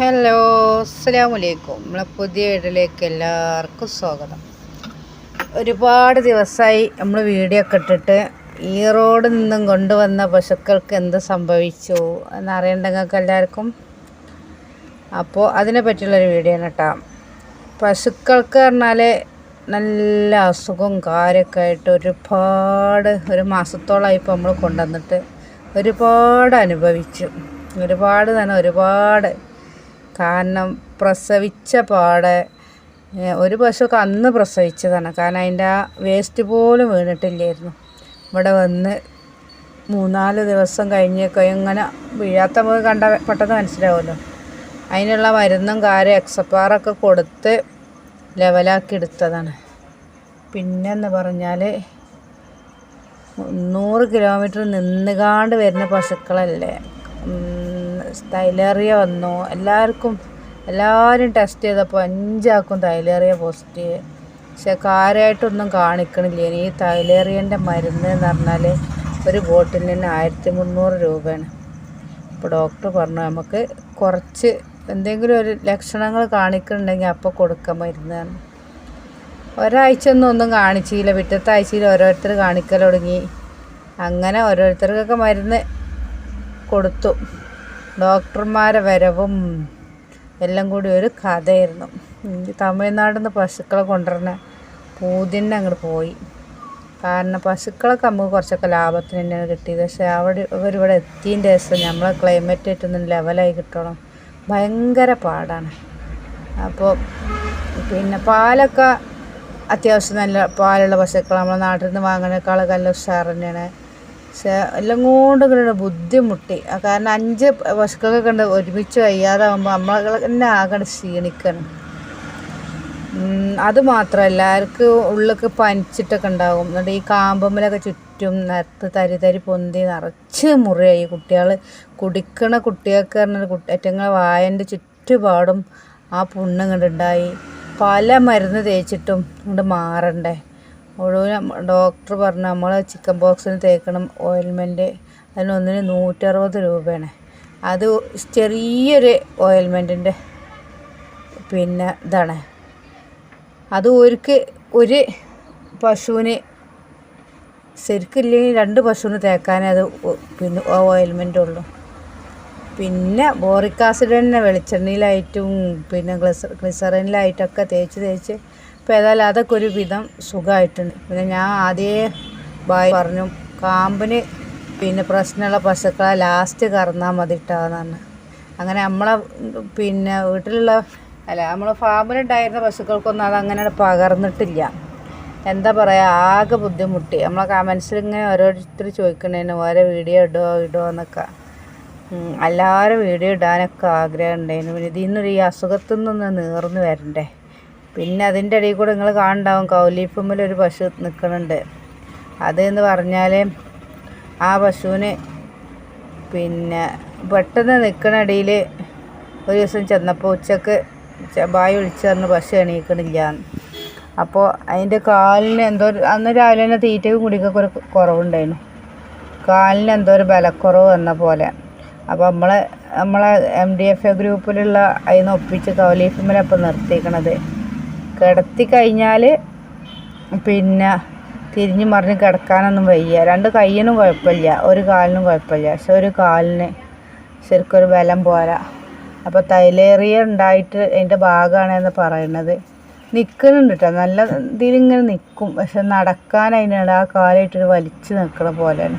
Hello അസ്സാം വലൈക്കും നമ്മളെ പുതിയ വീട്ടിലേക്ക് എല്ലാവർക്കും സ്വാഗതം. ഒരുപാട് ദിവസമായി നമ്മൾ വീഡിയോ ഒക്കെ ഇട്ടിട്ട് ഈ റോഡിൽ നിന്നും കൊണ്ടുവന്ന പശുക്കൾക്ക് എന്ത് സംഭവിച്ചു എന്നറിയണ്ട നിങ്ങൾക്ക് എല്ലാവർക്കും. അപ്പോൾ അതിനെ പറ്റിയുള്ളൊരു വീഡിയോ ആണ് കേട്ടോ. പശുക്കൾക്ക് പറഞ്ഞാൽ നല്ല അസുഖവും കാര്യമൊക്കെ ആയിട്ട് ഒരുപാട് ഒരു മാസത്തോളമായി ഇപ്പോൾ നമ്മൾ കൊണ്ടുവന്നിട്ട് ഒരുപാട് അനുഭവിച്ചു. ഒരുപാട് തന്നെ ഒരുപാട് കാരണം പ്രസവിച്ച പാടെ ഒരു പശുവൊക്കെ അന്ന് പ്രസവിച്ചതാണ്. കാരണം അതിന്റെ ആ വേസ്റ്റ് പോലും വീണിട്ടില്ലായിരുന്നു. ഇവിടെ വന്ന് മൂന്നാൽ ദിവസം കഴിഞ്ഞൊക്കെ ഇങ്ങനെ വീഴാത്ത നമുക്ക് കണ്ട പെട്ടെന്ന് മനസ്സിലാവുമല്ലോ. അതിനുള്ള മരുന്നും കാര്യം എക്സപ്പാറൊക്കെ കൊടുത്ത് ലെവലാക്കി എടുത്തതാണ്. പിന്നെന്ന് പറഞ്ഞാൽ നൂറ് കിലോമീറ്റർ നിന്നുകാണ്ട് വരുന്ന പശുക്കളല്ലേ? തൈലേറിയ വന്നു. എല്ലാവർക്കും എല്ലാവരും ടെസ്റ്റ് ചെയ്തപ്പോൾ അഞ്ചാക്കും തൈലേറിയ പോസിറ്റീവ് പക്ഷെ കാര്യമായിട്ടൊന്നും കാണിക്കണില്ല. ഇനി ഈ തൈലേറിയന്റെ മരുന്ന് എന്ന് പറഞ്ഞാൽ ഒരു ബോട്ടിലിന് ആയിരത്തി മുന്നൂറ് രൂപയാണ്. അപ്പോൾ ഡോക്ടർ പറഞ്ഞു നമുക്ക് കുറച്ച് എന്തെങ്കിലും ഒരു ലക്ഷണങ്ങൾ കാണിക്കുന്നുണ്ടെങ്കിൽ അപ്പോൾ കൊടുക്കാൻ മരുന്നാണ് ഒരാഴ്ച ഒന്നും ഒന്നും കാണിച്ചില്ല. പിറ്റത്തെ ആഴ്ചയിൽ ഓരോരുത്തർ കാണിക്കൽ തുടങ്ങി. അങ്ങനെ ഓരോരുത്തർക്കൊക്കെ മരുന്ന് കൊടുത്തു. ഡോക്ടർമാരെ വരവും എല്ലാം കൂടി ഒരു കഥയായിരുന്നു. തമിഴ്നാട് നിന്ന് പശുക്കളെ കൊണ്ടുവരണ പൂതിന് അങ്ങോട്ട് പോയി. കാരണം പശുക്കളൊക്കെ നമുക്ക് കുറച്ചൊക്കെ ലാഭത്തിന് തന്നെയാണ് കിട്ടിയത്. പക്ഷേ അവിടെ ഇവരിവിടെ എത്തിയതിന്റെ ദിവസം നമ്മളെ ക്ലൈമറ്റ് ആയിട്ടൊന്നും ലെവലായി കിട്ടണം. ഭയങ്കര പാടാണ്. അപ്പോൾ പിന്നെ പാലൊക്കെ അത്യാവശ്യം നല്ല പാലുള്ള പശുക്കൾ നമ്മളെ നാട്ടിൽ നിന്ന് വാങ്ങുന്നേക്കാളൊക്കെ നല്ല ഉഷാറ് തന്നെയാണ്. എല്ലാം കൊണ്ട് ഇങ്ങനെ ബുദ്ധിമുട്ടി. കാരണം അഞ്ച് പശുക്കളൊക്കെ കണ്ട് ഒരുമിച്ച് വയ്യാതാകുമ്പോൾ നമ്മളെ തന്നെ ആകെ ക്ഷീണിക്കണം. അത് മാത്രമല്ല അവർക്ക് ഉള്ളൊക്കെ പനിച്ചിട്ടൊക്കെ ഉണ്ടാകും എന്നിട്ട് ഈ കാമ്പമ്മലൊക്കെ ചുറ്റും നിരത്ത് തരി തരി പൊന്തി നിറച്ച് മുറിയായി. കുട്ടികൾ കുടിക്കണ കുട്ടികൾക്ക് പറഞ്ഞ കുട്ടറ്റങ്ങളെ വായന്റെ ചുറ്റുപാടും ആ പുണ്ണ് ഇങ്ങോട്ടുണ്ടായി പല മരുന്ന് തേച്ചിട്ടും ഇങ്ങോട്ട് മാറണ്ടേ. ഒടുവിൽ ഡോക്ടർ പറഞ്ഞു നമ്മൾ ചിക്കൻ ബോക്സിന് തേക്കണം ഓയിൽമെന്റ് അതിനൊന്നിന് നൂറ്ററുപത് രൂപയാണ്. അത് ചെറിയൊരു ഓയിൽമെന്റിന്റെ പിന്നെ ഇതാണ്. അത് ഒരുക്ക് ഒരു പശുവിന് ശരിക്കില്ലെങ്കിൽ രണ്ട് പശുവിന് തേക്കാനേ അത് പിന്നെ ആ ഓയിൽമെന്റ് ഉള്ളൂ. പിന്നെ ബോറിക് ആസിഡ് തന്നെ വെളിച്ചെണ്ണയിലായിട്ടും പിന്നെ ഗ്ലിസ ഗ്ലിസറിനിലായിട്ടൊക്കെ തേച്ച് തേച്ച് ഇപ്പോൾ ഏതായാലും അതൊക്കെ ഒരു വിധം സുഖമായിട്ടുണ്ട്. പിന്നെ ഞാൻ ആദ്യമേ ബായ് പറഞ്ഞു കാമ്പിന് പിന്നെ പ്രശ്നമുള്ള പശുക്കളെ ലാസ്റ്റ് കറന്നാൽ മതി ഇട്ടാന്ന് അങ്ങനെ നമ്മളെ പിന്നെ വീട്ടിലുള്ള അല്ല നമ്മളെ ഫാമിലുണ്ടായിരുന്ന പശുക്കൾക്കൊന്നും അത് അങ്ങനെ പകർന്നിട്ടില്ല. എന്താ പറയുക ആകെ ബുദ്ധിമുട്ടി. നമ്മളെ കമൻസിൽ ഇങ്ങനെ ഓരോരുത്തർ ചോദിക്കണേന് ഓരോ വീഡിയോ ഇടുമോ ഇടുമോ എന്നൊക്കെ. എല്ലാവരും വീഡിയോ ഇടാനൊക്കെ ആഗ്രഹം ഉണ്ടായിരുന്നു. പിന്നെ ഇതിൽ നിന്നൊരു ഈ അസുഖത്തിൽ നിന്ന് നീർന്നു വരണ്ടേ? പിന്നെ അതിന്റെ ഇടയിൽ കൂടെ നിങ്ങൾ കാണുണ്ടാവും. കൗലീഫുമ്മിൽ ഒരു പശു നിൽക്കുന്നുണ്ട്. അത് എന്ന് പറഞ്ഞാൽ ആ പശുവിന് പിന്നെ പെട്ടെന്ന് നിൽക്കുന്ന ഇടയിൽ ഒരു ദിവസം ചെന്നപ്പോൾ ഉച്ചയ്ക്ക് ബായി വിളിച്ചു പറഞ്ഞ് പശു എണീക്കണില്ല. അപ്പോൾ അതിന്റെ കാലിന് എന്തോ അന്ന് രാവിലെ തന്നെ തീറ്റയും കുടിക്കൊക്കെ ഒരു കുറവുണ്ടായിരുന്നു. കാലിന് എന്തോ ഒരു ബലക്കുറവ് വന്ന പോലെ. അപ്പോൾ നമ്മളെ നമ്മളെ എം ഡി എഫ് എ ഗ്രൂപ്പിലുള്ള അതിൽ നിന്ന് ഒപ്പിച്ച് അപ്പോൾ നിർത്തിക്കണത് കിടത്തി കഴിഞ്ഞാൽ പിന്നെ തിരിഞ്ഞു മറിഞ്ഞ് കിടക്കാനൊന്നും വയ്യ. രണ്ട് കയ്യിനും കുഴപ്പമില്ല ഒരു കാലിനും കുഴപ്പമില്ല. പക്ഷെ ഒരു കാലിന് ശരിക്കൊരു ബലം പോരാ അപ്പോൾ തൈലേറിയ ഉണ്ടായിട്ട് അതിന്റെ ഭാഗമാണെന്ന് പറയുന്നത്. നിൽക്കുന്നുണ്ട് കേട്ടോ നല്ല ഇതിലിങ്ങനെ നിൽക്കും പക്ഷെ നടക്കാൻ അതിനാണ്. ആ കാലായിട്ടൊരു വലിച്ചു നിൽക്കണ പോലെയാണ്.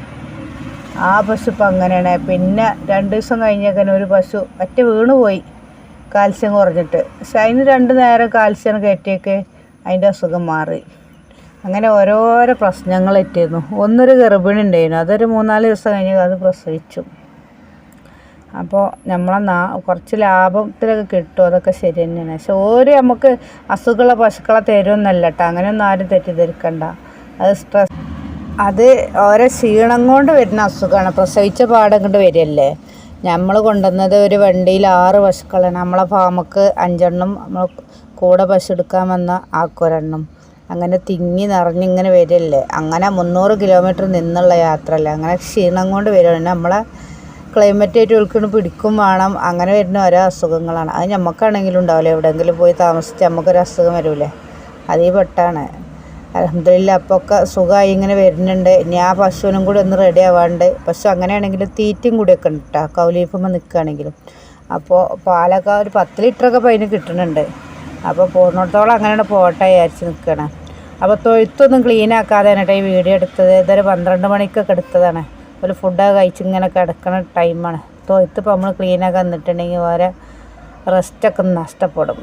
ആ പശു ഇപ്പം അങ്ങനെയാണ്. പിന്നെ രണ്ട് ദിവസം കഴിഞ്ഞേക്കാൻ ഒരു പശു ഒറ്റ വീണ് പോയി കാൽസ്യം കുറഞ്ഞിട്ട്. പക്ഷെ അതിന് രണ്ട് നേരം കാൽസ്യം കയറ്റിയൊക്കെ അതിന്റെ അസുഖം മാറി. അങ്ങനെ ഓരോരോ പ്രശ്നങ്ങൾ എത്തിയിരുന്നു. ഒന്നൊരു ഗർഭിണി ഉണ്ടായിരുന്നു. അതൊരു മൂന്നാൽ ദിവസം കഴിഞ്ഞ് അത് പ്രസവിച്ചു. അപ്പോൾ നമ്മളെ നാ കുറച്ച് ലാഭത്തിലൊക്കെ കിട്ടും. അതൊക്കെ ശരി തന്നെയാണ്. പക്ഷെ ഓരോ നമുക്ക് അസുഖമുള്ള പശുക്കളെ തരുമെന്നല്ല കേട്ടോ. അങ്ങനെയൊന്നും ആരും തെറ്റിദ്ധരിക്കണ്ട. അത് സ്ട്രെസ് അത് ഓരോ ക്ഷീണം കൊണ്ട് വരുന്ന അസുഖമാണ്. പ്രസവിച്ച പാടം കൊണ്ട് വരികയല്ലേ? നമ്മൾ കൊണ്ടുവന്നത് ഒരു വണ്ടിയിൽ ആറ് പശുക്കളാണ്. നമ്മളെ ഫാമക്ക് അഞ്ചെണ്ണം നമ്മൾ കൂടെ പശു എടുക്കാൻ വന്ന ആക്കൊരെണ്ണം അങ്ങനെ തിങ്ങി നിറഞ്ഞിങ്ങനെ വരില്ലേ? അങ്ങനെ മുന്നൂറ് കിലോമീറ്റർ നിന്നുള്ള യാത്രയല്ലേ? അങ്ങനെ ക്ഷീണം കൊണ്ട് വരുവാണ് നമ്മളെ ക്ലൈമറ്റ് ആയിട്ട് ഉൾക്കൊണ്ട് പിടിക്കും വേണം. അങ്ങനെ വരുന്ന ഓരോ അസുഖങ്ങളാണ്. അത് നമുക്കാണെങ്കിലും ഉണ്ടാവില്ല? എവിടെയെങ്കിലും പോയി താമസിച്ച് നമുക്കൊരു അസുഖം വരൂലേ? അതീ പെട്ടാണ്. അലഹമില്ല അപ്പോൾ ഒക്കെ സുഖമായി ഇങ്ങനെ വരുന്നുണ്ട്. ഇനി ആ പശുവിനും കൂടി ഒന്ന് റെഡി ആവാണ്ട്. പശു അങ്ങനെയാണെങ്കിൽ തീറ്റയും കൂടിയൊക്കെ ഉണ്ട് കേട്ടോ കൗലീഫുമ്പോൾ നിൽക്കുകയാണെങ്കിലും അപ്പോൾ പാലൊക്കെ ഒരു പത്ത് ലിറ്ററൊക്കെ പൈന് കിട്ടുന്നുണ്ട്. അപ്പോൾ പോകുന്നിടത്തോളം അങ്ങനെയാണ് പോട്ടെ വിചാരിച്ച് നിൽക്കുകയാണ് അപ്പോൾ തൊഴുത്തൊന്നും ക്ലീൻ ആക്കാതെയാണ് കേട്ടോ ഈ വീഡിയോ എടുത്തത്. ഇതൊരു പന്ത്രണ്ട് മണിക്കൊക്കെ എടുത്തതാണ്. ഒരു ഫുഡൊക്കെ കഴിച്ച് ഇങ്ങനെ കിടക്കണ ടൈമാണ് തൊഴുത്ത് ഇപ്പോൾ നമ്മൾ ക്ലീൻ ആക്കാൻ നിന്നിട്ടുണ്ടെങ്കിൽ വേറെ റെസ്റ്റൊക്കെ നഷ്ടപ്പെടും.